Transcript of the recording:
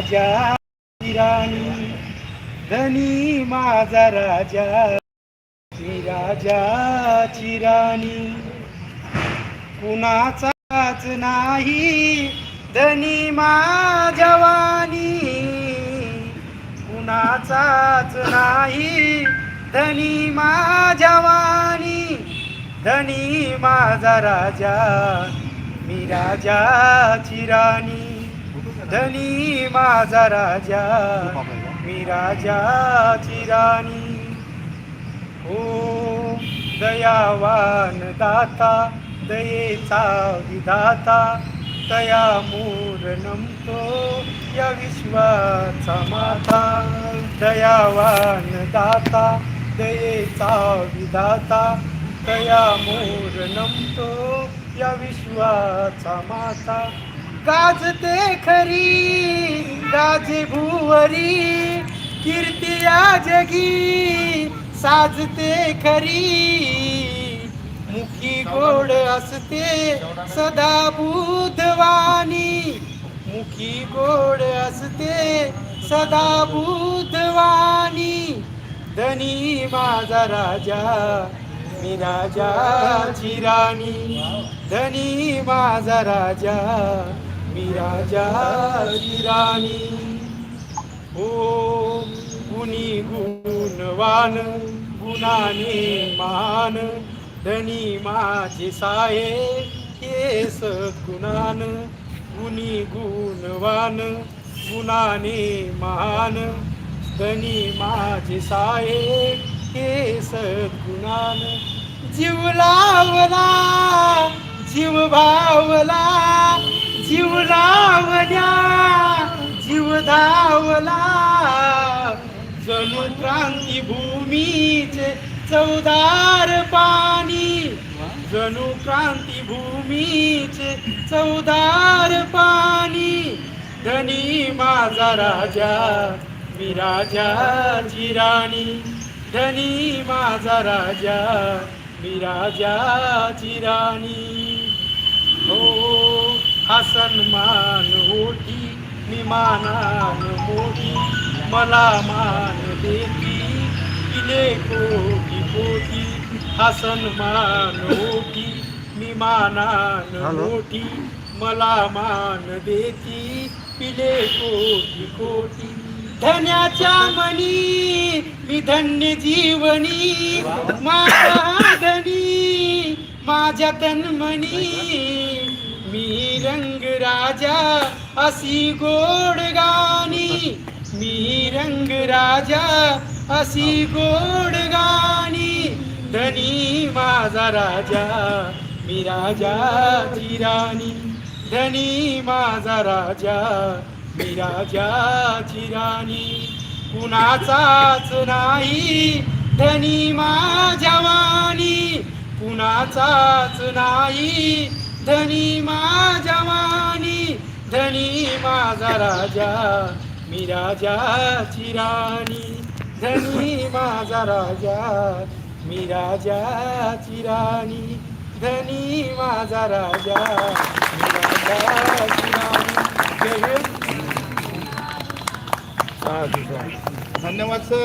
राजा राणी धनी माझा राजा मी राजाची राणी. कुणाचाच नाही धनी माझ्या कुणाचाच नाही धनी माझ्या धनी माझा राजा मी राजाची राणी. धनी माझा राजा मी राजा राणी. हो दयावान दाता दयेचा विधाता तया मूर नमतो या विश्वाचा माता. दयावान दाता दयेचा विधाता तया मूर नमतो या विश्वाचा माता. गाजते खरी गाजे भुवरी कीर्ती जगी साजते खरी. मुखी गोड असते सदा बुधवानी. मुखी गोड असते सदा बुधवानी. धनी माझा राजा मी राजाची राणी. धनी माझा राजा मी राजाची राणी. हो, ओ गुणी गुणवान गुणाने मान. धनी माझे साये हे सद्गुणान गुणी गुणवान गुणाने मान. धनी माझे साये हे सद्गुणान जीव लावला जीव भावला. जीव लावल्या जीव धावला. जणू क्रांती भूमीचे चौदार पाणी. जणू क्रांती भूमीचे चौदार पाणी. धनी माझा राजा मी राजाची राणी. धनी माझा राजा मी राजाची राणी. हो. हा सन्मान होती मी मानान मोठी मला मान देती इले कोटी कोटी हा सन्मान होती मी मानान मोठी मला मान देती पिले कोटी कोटी धन्याच्या मनी मी धन्य जीवनी माझा धनी माझ्या तन्मनी मी रंग राजा असी गोड गाणी मी रंग राजा असी गोड गाणी धनी माझा राजा मी राजाची राणी. धनी माझा राजा मी राजाची राणी. कुणाचाच नाही धनी माझ्या वाणी. कुणाचाच नाही धनी माझ्या वाणी धनी माझा राजा मी राजाची राणी. धनी माझा राजा मी राजाची राणी. धनी माझा राजा मी राजाची राणी. धन्यवाद सर.